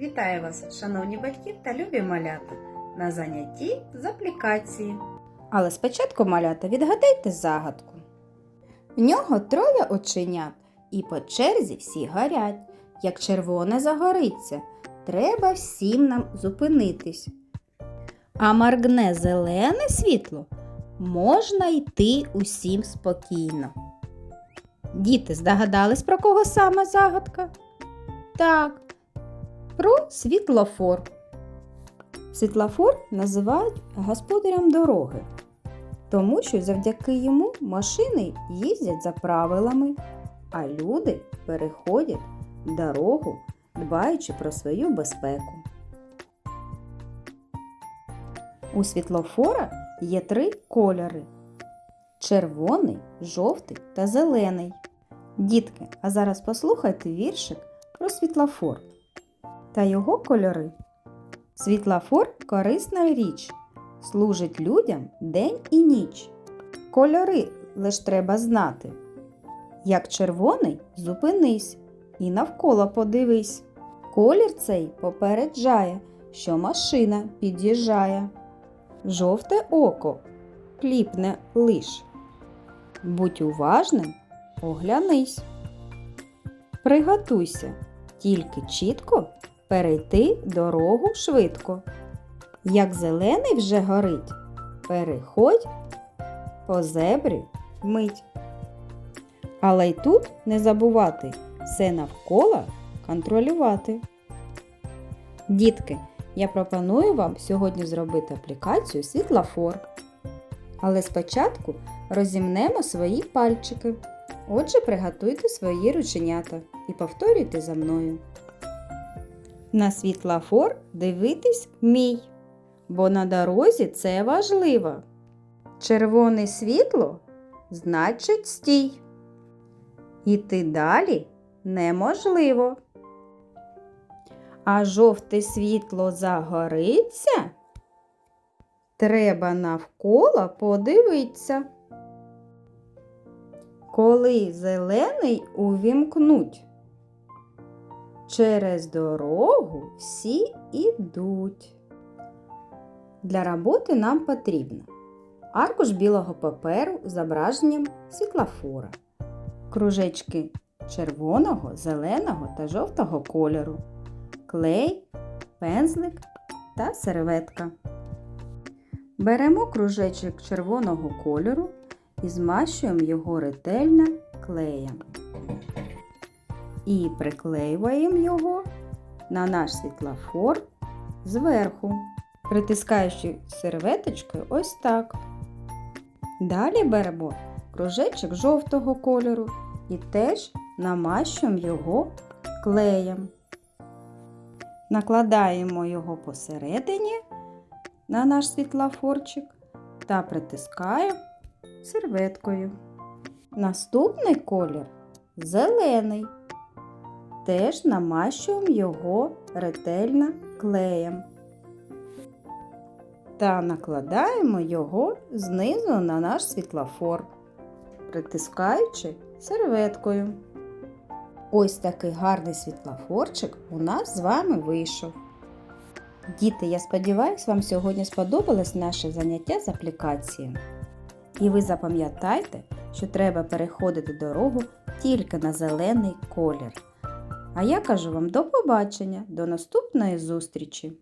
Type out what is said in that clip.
Вітаю вас, шановні батьки та любі малята, на занятті з аплікації. Але спочатку малята відгадайте загадку. В нього троє оченят, і по черзі всі горять. Як червоне загориться, треба всім нам зупинитись. А маргне зелене світло, можна йти усім спокійно. Діти здогадались, про кого саме загадка? Так, про світлофор. Світлофор називають господарем дороги, тому що завдяки йому машини їздять за правилами, а люди переходять дорогу, дбаючи про свою безпеку. У світлофора є три кольори: червоний, жовтий та зелений. Дітки, а зараз послухайте віршик про світлофор та його кольори. Світлофор корисна річ, служить людям день і ніч. Кольори лиш треба знати. Як червоний, зупинись і навколо подивись. Колір цей попереджає, що машина під'їжджає. Жовте око кліпне лиш. Будь уважним, оглянись. Приготуйся, тільки чітко перейти дорогу швидко. Як зелений вже горить, переходь по зебрі вмить. Але й тут не забувати все навколо контролювати. Дітки, я пропоную вам сьогодні зробити аплікацію світлофор. Але спочатку розімнемо свої пальчики. Отже, приготуйте свої рученята і повторюйте за мною. На світлофор дивитись вмій, бо на дорозі це важливо. Червоне світло значить стій. Іти далі неможливо. А жовте світло загориться. Треба навколо подивитися. Коли зелений увімкнуть, через дорогу всі ідуть. Для роботи нам потрібно аркуш білого паперу з зображенням світлофора, кружечки червоного, зеленого та жовтого кольору, клей, пензлик та серветка. Беремо кружечок червоного кольору і змащуємо його ретельно клеєм. І приклеюємо його на наш світлофор зверху, притискаючи серветочкою ось так. Далі беремо кружечок жовтого кольору і теж намащуємо його клеєм. Накладаємо його посередині на наш світлофорчик та притискаємо серветкою. Наступний колір зелений. Теж намащуємо його ретельно клеєм та накладаємо його знизу на наш світлофор, притискаючи серветкою. Ось такий гарний світлофорчик у нас з вами вийшов. Діти, я сподіваюся, вам сьогодні сподобалось наше заняття з аплікацією. І ви запам'ятайте, що треба переходити дорогу тільки на зелений колір. А я кажу вам до побачення, до наступної зустрічі!